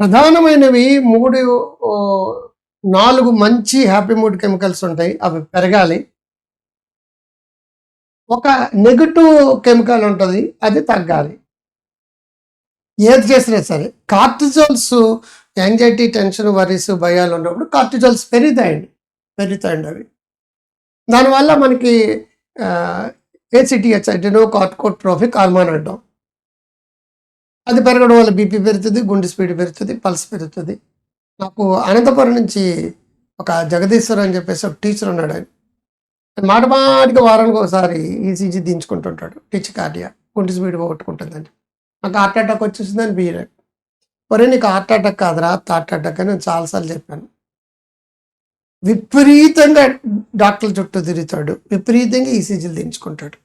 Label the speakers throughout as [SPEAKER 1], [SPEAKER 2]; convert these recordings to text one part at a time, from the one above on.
[SPEAKER 1] ప్రధానమైనవి మూడు నాలుగు మంచి హ్యాపీ మూడ్ కెమికల్స్ ఉంటాయి. అవి పెరగాలి. ఒక నెగటివ్ కెమికల్ ఉంటుంది. అది తగ్గాలి. ఏది చేసినా సరే కార్టిజోల్స్ యాంగ్జైటీ టెన్షన్ వరీస్ భయాలు ఉన్నప్పుడు కార్టిజోల్స్ పెరుగుతాయండి. పెరుగుతాయండి అవి. దానివల్ల మనకి ఏసిటిహెచ్ అడ్రినో కార్కోట్రోఫిక్ హార్మోన్ అంటాం. అది పెరగడం వల్ల బీపీ పెరుగుతుంది గుండె స్పీడ్ పెరుగుతుంది పల్స్ పెరుగుతుంది. నాకు అనంతపురం నుంచి ఒక జగదీశ్వర్ అని చెప్పేసి ఒక టీచర్ ఉన్నాడు ఆయన. మాట మాటికి వారానికి ఒకసారి ఈసీజీ దించుకుంటుంటాడు టీచర్ కార్డియా గుండె స్పీడ్ పోగొట్టుకుంటుందని. నాకు హార్ట్ అటాక్ వచ్చేసిందని బీరే ఒరే నీకు హార్ట్ అటాక్ కాదురా హార్ట్ అటాక్ అని నేను చాలాసార్లు చెప్పాను. విపరీతంగా డాక్టర్ల చుట్టూ తిరుగుతాడు విపరీతంగా ఈసీజీలు దించుకుంటాడు.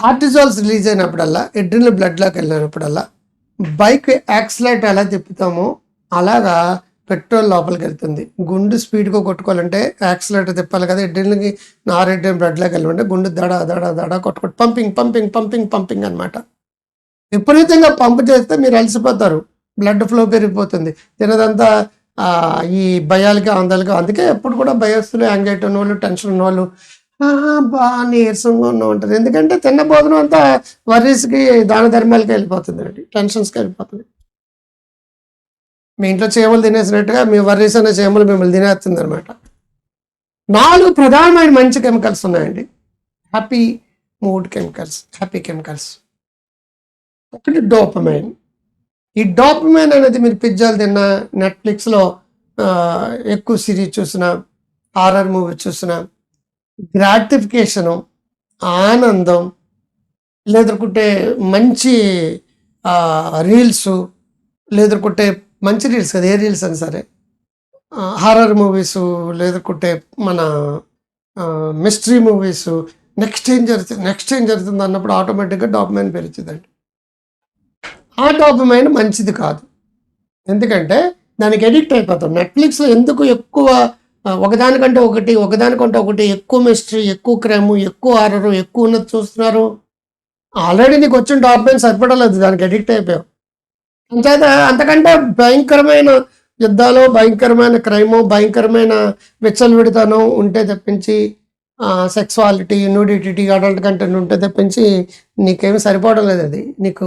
[SPEAKER 1] కార్టిజాల్స్ రిలీజ్ అయినప్పుడల్లా ఎడ్రిన్ బ్లడ్లోకి వెళ్ళినప్పుడల్లా బైక్ యాక్సిలేట్ ఎలా తిప్పుతామో అలాగా పెట్రోల్ లోపలికి వెళ్తుంది. గుండు స్పీడ్గా కొట్టుకోవాలంటే యాక్సిలేటర్ తిప్పాలి కదా ఎడ్రిన్కి నారెడ్డిన్ బ్లడ్లోకి వెళ్ళమంటే గుండు దడ దడ దడ కొట్టుకోవడం పంపింగ్ పంపింగ్ పంపింగ్ పంపింగ్ అనమాట విపరీతంగా పంప్ చేస్తే మీరు అలసిపోతారు. బ్లడ్ ఫ్లో పెరిగిపోతుంది. తినదంతా ఈ భయాలకి ఆందోళనకి అందుకే ఎప్పుడు కూడా భయస్తులు యాంగ్జైటీ ఉన్న వాళ్ళు టెన్షన్ ఉన్న వాళ్ళు బాగా నీరసంగా ఉన్న ఉంటుంది ఎందుకంటే తిన్న భోజనం అంతా వర్రీస్కి దాన ధర్మాలకి వెళ్ళిపోతుంది అండి. టెన్షన్స్కి వెళ్ళిపోతుంది. మీ ఇంట్లో చేమలు తినేసినట్టుగా మీ వర్రీస్ అనే చేమలు మిమ్మల్ని తినేస్తుంది అనమాట నాలుగు ప్రధానమైన మంచి కెమికల్స్ ఉన్నాయండి. Happy mood chemicals happy chemicals. ఒకటి డోపమైన్. ఈ డోపమైన్ అనేది మీరు పిజ్జాలు తిన్నా నెట్ఫ్లిక్స్లో ఎక్కువ సిరీస్ చూసిన హారర్ మూవీ చూసినా గ్రాటిఫికేషను ఆనందం లేదనుకుంటే మంచి రీల్స్ లేదనుకుంటే మంచి రీల్స్ కదా ఏ రీల్స్ అని సరే. హారర్ మూవీస్ లేదనుకుంటే మన మిస్టరీ మూవీస్ నెక్స్ట్ ఏం జరుగుతుంది నెక్స్ట్ ఏం జరుగుతుంది అన్నప్పుడు ఆటోమేటిక్గా డాపమైన్ పెరుగుతుందండి. ఆ డాపమైన్ మంచిది కాదు. ఎందుకంటే దానికి ఎడిక్ట్ అయిపోతాం. నెట్ఫ్లిక్స్ ఎందుకు ఎక్కువ ఒకదానికంటే ఒకటి ఒకదానికంటే ఒకటి ఎక్కువ మిస్టరీ ఎక్కువ క్రైమ్ ఎక్కువ ఆరరు ఎక్కువ ఉన్నది చూస్తున్నారు. ఆల్రెడీ నీకు వచ్చిన డాక్యుమెంట్ సరిపడలేదు దానికి అడిక్ట్ అయిపోయావు. అంచేత అంతకంటే భయంకరమైన యుద్ధాలు భయంకరమైన క్రైము భయంకరమైన విచ్చలవిడితనం ఉంటే తప్పించి సెక్సువాలిటీ న్యూడిటీ అడల్ట్ కంటెంట్ ఉంటే తప్పించి నీకేమి సరిపోవడం లేదు అది. నీకు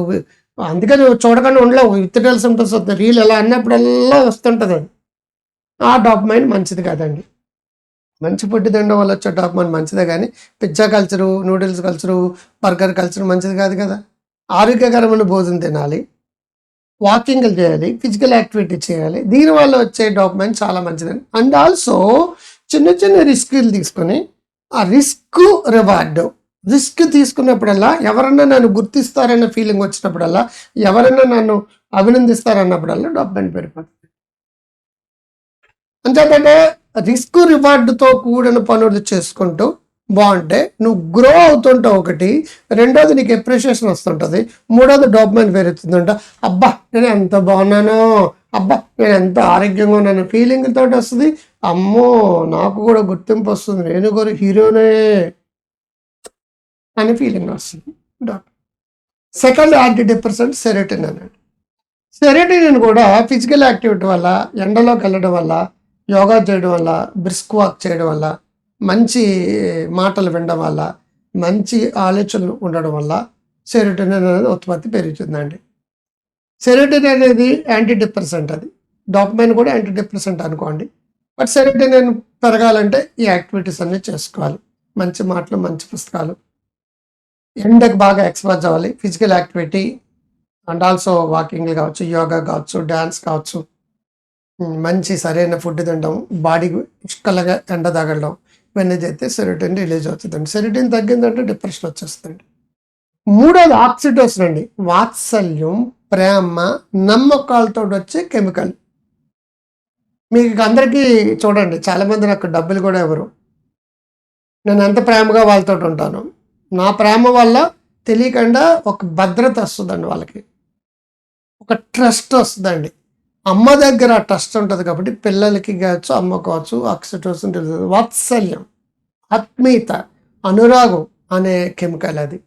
[SPEAKER 1] అందుకే నువ్వు చూడకుండా ఉండలేవు. విత్డ్రాల్ సిమ్టమ్స్ వస్తుంది రీల్ ఎలా అన్నప్పుడల్లా వస్తుంటుంది అది. ఆ డాక్యుమెంట్ మంచిది కాదండి. మంచి పొట్టి తినడం వల్ల వచ్చే డాక్యుమెంట్ మంచిదే కానీ pizza culture noodles culture burger culture మంచిది కాదు కదా. ఆరోగ్యకరమైన భోజనం తినాలి. వాకింగ్లు చేయాలి ఫిజికల్ యాక్టివిటీ చేయాలి. దీనివల్ల వచ్చే డాక్యుమెంట్ చాలా మంచిదండి అండ్ ఆల్సో చిన్న చిన్న రిస్క్లు తీసుకొని ఆ రిస్క్ రివార్డు రిస్క్ తీసుకున్నప్పుడల్లా ఎవరన్నా నన్ను గుర్తిస్తారన్న ఫీలింగ్ వచ్చినప్పుడల్లా ఎవరన్నా నన్ను అభినందిస్తారన్నప్పుడల్లా డాక్యుమెంట్ పెరిపోతుంది అంతేంటంటే రిస్క్ రివార్డుతో కూడిన పనులు చేసుకుంటూ బాగుంటే నువ్వు గ్రో అవుతుంటావు ఒకటి రెండోది నీకు ఎప్రిషియేషన్ వస్తుంటుంది మూడోది డోపమైన్ పెరుగుతుందంట అబ్బా నేను ఎంత బాగున్నాను అబ్బా నేను ఎంత ఆరోగ్యంగా ఉన్నాను ఫీలింగ్ తోటి వస్తుంది. అమ్మో నాకు కూడా గుర్తింపు వస్తుంది నేను కూడా హీరోనే అని ఫీలింగ్ వస్తుంది. సెకండ్ యాంటీ డిప్రెసెంట్ సెరోటిన్ అన్నాడు సెరోటిన్ కూడా ఫిజికల్ యాక్టివిటీ వల్ల ఎండలోకి వెళ్ళడం వల్ల యోగా చేయడం వల్ల బ్రిస్క్ వాక్ చేయడం వల్ల మంచి మాటలు వినడం వల్ల మంచి ఆలోచనలు ఉండడం వల్ల సెరోటిన్ అనేది ఉత్పత్తి పెరుగుతుందండి. సెరోటిన్ అనేది యాంటీ డిప్రెసెంట్ అది. డాక్యుమెంట్ కూడా యాంటీ డిప్రెసెంట్ అనుకోండి. బట్ సెరోటిన్ పెరగాలంటే ఈ యాక్టివిటీస్ అన్నీ చేసుకోవాలి. మంచి మాటలు మంచి పుస్తకాలు. ఎండకు బాగా ఎక్స్పోజ్ అవ్వాలి. Physical activity and also walking కావచ్చు యోగా కావచ్చు డ్యాన్స్ కావచ్చు. మంచి సరైన ఫుడ్ తినడం బాడీ కలగా ఎండ తగలడం. ఇవన్నీ చేస్తే సెరిటిన్ రిలీజ్ అవుతుందండి. సెరిటిన్ తగ్గిందంటే డిప్రెషన్ వచ్చేస్తుందండి. మూడోది ఆక్సిడోసిన్ అండి వాత్సల్యం ప్రేమ నమ్మకాలతో వచ్చే కెమికల్ మీకు అందరికీ చూడండి. చాలామంది నాకు డబ్బులు కూడా ఎవరు నేను ఎంత ప్రేమగా వాళ్ళతో ఉంటాను. నా ప్రేమ వల్ల తెలియకుండా ఒక భద్రత వస్తుందండి వాళ్ళకి. ఒక ట్రస్ట్ వస్తుందండి. అమ్మ దగ్గర ట్రస్ట్ ఉంటుంది కాబట్టి పిల్లలకి కావచ్చు అమ్మ కావచ్చు ఆక్సిటోసిన్ తెలుస్తుంది. వాత్సల్యం ఆత్మీయత అనురాగం అనే కెమికల్ అది.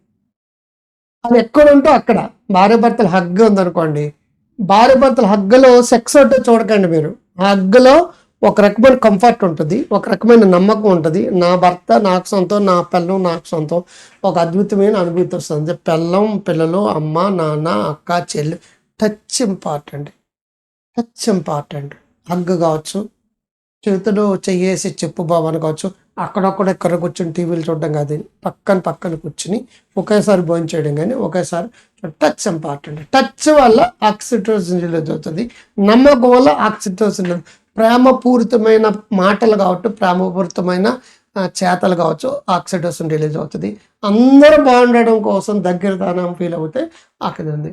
[SPEAKER 1] అది ఎక్కడ ఉంటే అక్కడ. భార్య భర్తల హగ్ ఉందనుకోండి. భార్య భర్తల హగ్గులో సెక్స్ ఉంటే చూడకండి మీరు. ఆ హగ్గులో ఒక రకమైన కంఫర్ట్ ఉంటుంది ఒక రకమైన నమ్మకం ఉంటుంది. నా భర్త నాకు సొంతం నా పిల్లం నాకు సొంతం. ఒక అద్భుతమైన అనుభూతి వస్తుంది. పిల్లం పిల్లలు అమ్మ నాన్న అక్క చెల్లి touch important. Touch important hug కావచ్చు చేతులు చెయ్యేసి చెప్పు బాబు కావచ్చు అక్కడక్కడ ఎక్కడ కూర్చొని టీవీలు చూడడం కాదు. పక్కన పక్కన కూర్చుని ఒకేసారి భోజనం చేయడం కానీ ఒకేసారి టచ్ ఇంపార్టెంట్ టచ్ వల్ల ఆక్సిటోసిన్ రిలీజ్ అవుతుంది. నమ్మకం వల్ల ఆక్సిటోసిన్ ప్రేమపూరితమైన మాటలు కావచ్చు ప్రేమపూరితమైన చేతలు కావచ్చు ఆక్సిటోసిన్ రిలీజ్ అవుతుంది. అందరూ బాగుండడం కోసం దగ్గరతనం ఫీల్ అవుతే ఆకలింది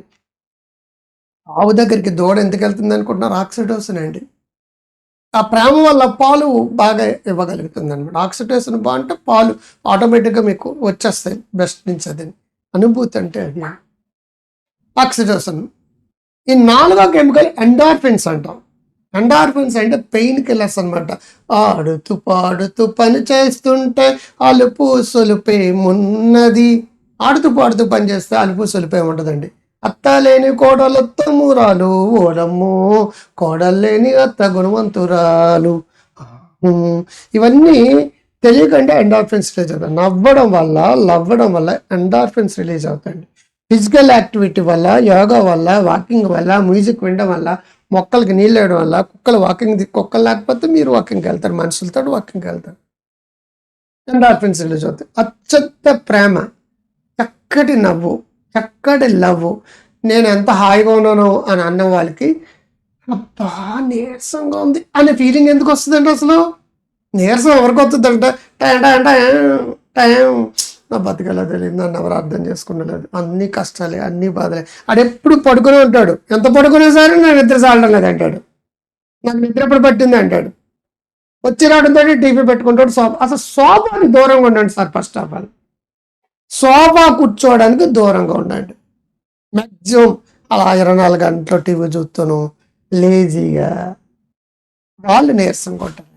[SPEAKER 1] ఆవు దగ్గరికి దూడ ఎందుకు వెళ్తుంది అనుకుంటున్నారు? ఆక్సిటోసిన్ అండి. ఆ ప్రేమ వల్ల పాలు బాగా ఇవ్వగలుగుతుంది అనమాట ఆక్సిటోసిన్ బాగుంటే పాలు ఆటోమేటిక్గా మీకు వచ్చేస్తాయి బెస్ట్ నుంచి అది. అనుభూతి అంటే అది. ఆక్సిటోసిన్ ఈ నాలుగో కెమికల్ ఎండార్ఫిన్స్ అంటాం. ఎండార్ఫిన్స్ అంటే పెయిన్ కిల్లర్స్ అనమాట ఆడుతూ పాడుతూ పని చేస్తుంటే అలుపు సొలుపేమున్నది. ఆడుతూ పాడుతూ పని చేస్తే అలుపు సొలుపేముంటుందండి అత్త లేని కోడలు మూరాలు ఓడమ్ము కోడలు లేని అత్త గుణవంతురాలు. ఇవన్నీ తెలియకుండా ఎండార్ఫిన్స్ రిలీజ్ అవుతాయి. నవ్వడం వల్ల లవ్వడం వల్ల ఎండార్ఫిన్స్ రిలీజ్ అవుతాయండి. ఫిజికల్ యాక్టివిటీ వల్ల యోగా వల్ల వాకింగ్ వల్ల మ్యూజిక్ వినడం వల్ల మొక్కలకి నీళ్ళు వేయడం వల్ల కుక్కలు వాకింగ్ కుక్కలు లేకపోతే మీరు వాకింగ్కి వెళ్తారు మనుషులతో వాకింగ్కి వెళ్తారు. ఎండార్ఫిన్స్ రిలీజ్ అవుతాయి. అత్యంత ప్రేమ చక్కటి నవ్వు చక్కటి లవ్. నేను ఎంత హాయిగా ఉన్నాను అని అన్న వాళ్ళకి అబ్బా నీరసంగా ఉంది అనే ఫీలింగ్ ఎందుకు వస్తుందండి అసలు? నీరసం ఎవరికి వస్తుందంట? Time time time time. నా బతికలా తెలియదు నన్ను ఎవరు అర్థం చేసుకున్నలేదు అన్ని కష్టాలే అన్ని బాధలే. ఎప్పుడు పడుకునే ఉంటాడు. ఎంత పడుకునే సరే నా నిద్ర చాలడం లేదు అంటాడు. నాకు నిద్ర ఎప్పుడు పట్టింది అంటాడు. వచ్చి రావడంతో టీవీ పెట్టుకుంటాడు సోఫా. అసలు సోఫాని దూరంగా ఉండండి sir first of all sofa కూర్చోవడానికి దూరంగా ఉండండి. మ్యాక్సిమం అలా ఇరవై నాలుగు గంటలు టీవీ చూస్తాను లేజీగా వాళ్ళు నీరసం కొట్టారు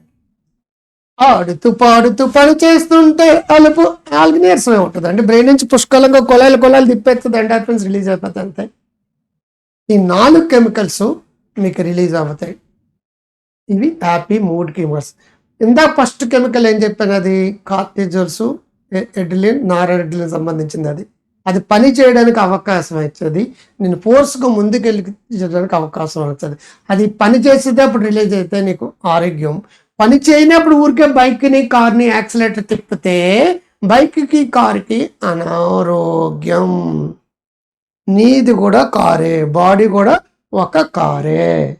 [SPEAKER 1] ఆడుతూ పాడుతూ పని చేస్తుంటే అలుపు వాళ్ళకి నీరసమే ఉంటుంది అంటే బ్రెయిన్ నుంచి పుష్కలంగా కొలాయిలు కొలాయిలు తిప్పేస్తుంది ఎండార్ఫిన్స్ రిలీజ్ అయిపోతాయి అంతే. ఈ నాలుగు కెమికల్స్ మీకు రిలీజ్ అవుతాయి. ఇవి హ్యాపీ మూడ్ కెమికల్స్ ఇందాక ఫస్ట్ కెమికల్ ఏం చెప్పాను అది? కార్టిజోల్స్ ఎడ్లిన్ నారెడ్లిన్ సంబంధించింది అది. అది పని చేయడానికి అవకాశం ఇచ్చేది. నేను ఫోర్స్గా ముందుకెళ్ళి చేయడానికి అవకాశం ఇచ్చేది. అది పని చేసేటప్పుడు రిలీజ్ అయితే నీకు ఆరోగ్యం. పని చేయనప్పుడు ఊరికే బైక్ని కార్ని యాక్సిలేటర్ తిప్పితే బైక్కి కార్కి అనారోగ్యం. నీది కూడా కారే బాడీ కూడా ఒక కారే.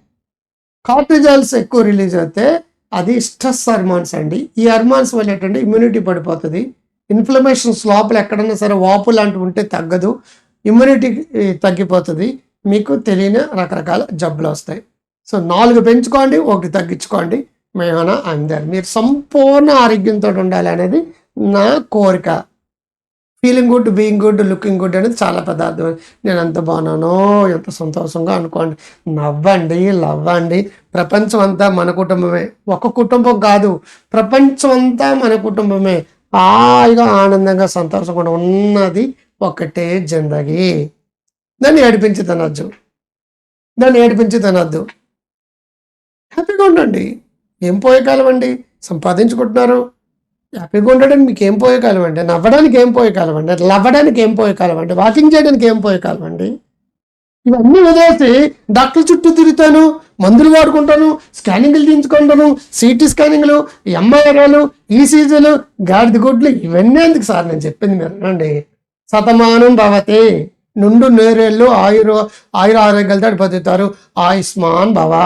[SPEAKER 1] కార్టిజాల్స్ ఎక్కువ రిలీజ్ అయితే అది స్ట్రెస్ హార్మోన్స్ అండి. ఈ హార్మోన్స్ వల్ల ఏంటంటే ఇమ్యూనిటీ పడిపోతుంది. ఇన్ఫ్లమేషన్స్ లోపల ఎక్కడన్నా సరే వాపు లాంటివి ఉంటే తగ్గదు. ఇమ్యూనిటీ తగ్గిపోతుంది. మీకు తెలియని రకరకాల జబ్బులు వస్తాయి. సో నాలుగు పెంచుకోండి ఒకటి తగ్గించుకోండి. మేమన్నా అందరు. మీరు సంపూర్ణ ఆరోగ్యంతో ఉండాలి అనేది నా కోరిక. Feeling good being good looking good అనేది చాలా పెద్ద అర్థం నేను ఎంత బాగున్నానో ఎంత సంతోషంగా అనుకోండి. నవ్వండి లవ్వండి. ప్రపంచం అంతా మన కుటుంబమే. ఒక కుటుంబం కాదు. ప్రపంచం అంతా మన కుటుంబమే. హాయిగా ఆనందంగా సంతోషంగా ఉన్నది ఒకటే జిందగీ. దాన్ని ఏడిపించి తినద్దు. దాన్ని ఏడిపించి తినద్దు. హ్యాపీగా ఉండండి. ఏం పోయే కాలం అండి? సంపాదించుకుంటున్నారు. హ్యాపీగా ఉండడానికి మీకు ఏం పోయే కాలం అండి? నవ్వడానికి ఏం పోయే కాలం అండి? లవ్వడానికి ఏం పోయే కాలం అండి? వాకింగ్ చేయడానికి ఏం పోయే కాలం అండి? ఇవన్నీ వదిలేసి డాక్టర్ చుట్టూ తిరుగుతాను మందులు వాడుకుంటాను స్కానింగ్లు తీయించుకుంటాను సిటీ స్కానింగ్లు ఎంఐఆర్ఐలు ఈసీజీలు గాడిద గుడ్లు ఇవన్నీ ఎందుకు సార్ నేను చెప్పింది మీరు అండి శతమానం భవతి నుండు నేరేళ్ళు ఆయుర ఆయుర ఆరోగ్యాలతో బతుకుతారు ఆయుష్మాన్ భవా.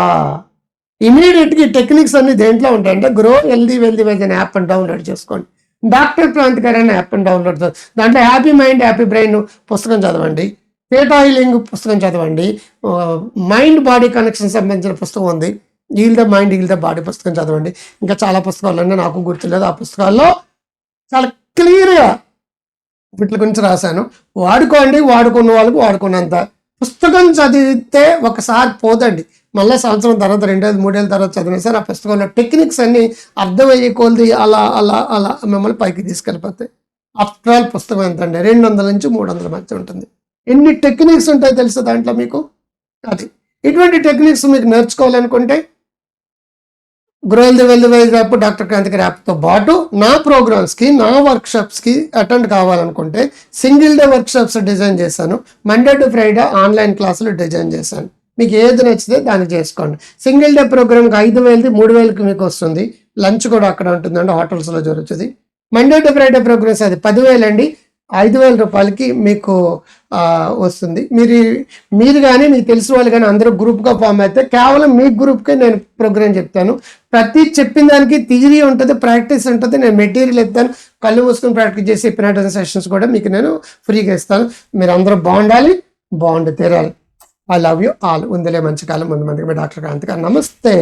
[SPEAKER 1] ఇమీడియట్గా టెక్నిక్స్ అన్ని దేంట్లో ఉంటాయంటే గ్రో హెల్దీ వెల్దీ వెజ్ అనే యాప్ డౌన్లోడ్ చేసుకోండి. డాక్టర్ క్రాంతికర్ అనే యాప్ డౌన్లోడ్ దాంట్లో హ్యాపీ మైండ్ హ్యాపీ బ్రెయిన్ పుస్తకం చదవండి. పేటాయిలింగ్ పుస్తకం చదవండి. మైండ్ బాడీ కనెక్షన్ సంబంధించిన పుస్తకం ఉంది. Heal the mind heal the body పుస్తకం చదవండి. ఇంకా చాలా పుస్తకాలు ఉన్నాయి. నాకు గుర్తులేదు. ఆ పుస్తకాల్లో చాలా క్లియర్గా వీటి గురించి రాశాను. వాడుకోండి. వాడుకున్న వాళ్ళకి వాడుకున్నంత. పుస్తకం చదివితే ఒకసారి పోదండి. మళ్ళీ సంవత్సరం తర్వాత రెండేళ్ళు మూడేళ్ళ తర్వాత చదివినా సరే ఆ పుస్తకంలో టెక్నిక్స్ అన్నీ అర్థమయ్యే కొలది అలా అలా అలా మిమ్మల్ని పైకి తీసుకెళ్ళిపోతాయి. ఆఫ్టర్ ఆల్ పుస్తకం ఎంత అండి రెండు వందల నుంచి మూడు వందల మధ్య ఉంటుంది. ఎన్ని టెక్నిక్స్ ఉంటాయి తెలుసా దాంట్లో మీకు? అది. ఇటువంటి టెక్నిక్స్ మీకు నేర్చుకోవాలనుకుంటే grow the well wise app doctor Kranthikar యాప్తో పాటు నా ప్రోగ్రామ్స్కి నా వర్క్షాప్స్కి అటెండ్ కావాలనుకుంటే సింగిల్ డే వర్క్షాప్స్ డిజైన్ చేశాను. మండే టు ఫ్రైడే ఆన్లైన్ క్లాసులు డిజైన్ చేశాను. మీకు ఏది నచ్చితే దాన్ని చేసుకోండి. సింగిల్ డే ప్రోగ్రామ్కి ఐదు వేలది మూడు వేలకి మీకు వస్తుంది. లంచ్ కూడా అక్కడ ఉంటుందండి హోటల్స్లో జరుగుతుంది. మండే టు ఫ్రైడే ప్రోగ్రామ్స్ అది పదివేలు అండి ఐదు వేల రూపాయలకి మీకు వస్తుంది. మీరు మీరు కానీ మీకు తెలిసిన వాళ్ళు కానీ అందరూ గ్రూప్గా ఫామ్ అయితే కేవలం మీ గ్రూప్కే నేను ప్రోగ్రామ్ చెప్తాను. ప్రతి చెప్పిన దానికి థియరీ ఉంటుంది ప్రాక్టీస్ ఉంటుంది నేను మెటీరియల్ ఇస్తాను. కళ్ళు మూసుకొని ప్రాక్టీస్ చేసి హిప్నాటిజం సెషన్స్ కూడా మీకు నేను ఫ్రీగా ఇస్తాను. మీరు అందరూ బాగుండాలి బాగుండి తీరాలి. ఐ లవ్ యూ ఆల్ ఉందిలే మంచి కాలం ముందు మందికి డాక్టర్ కాంతి గారు నమస్తే.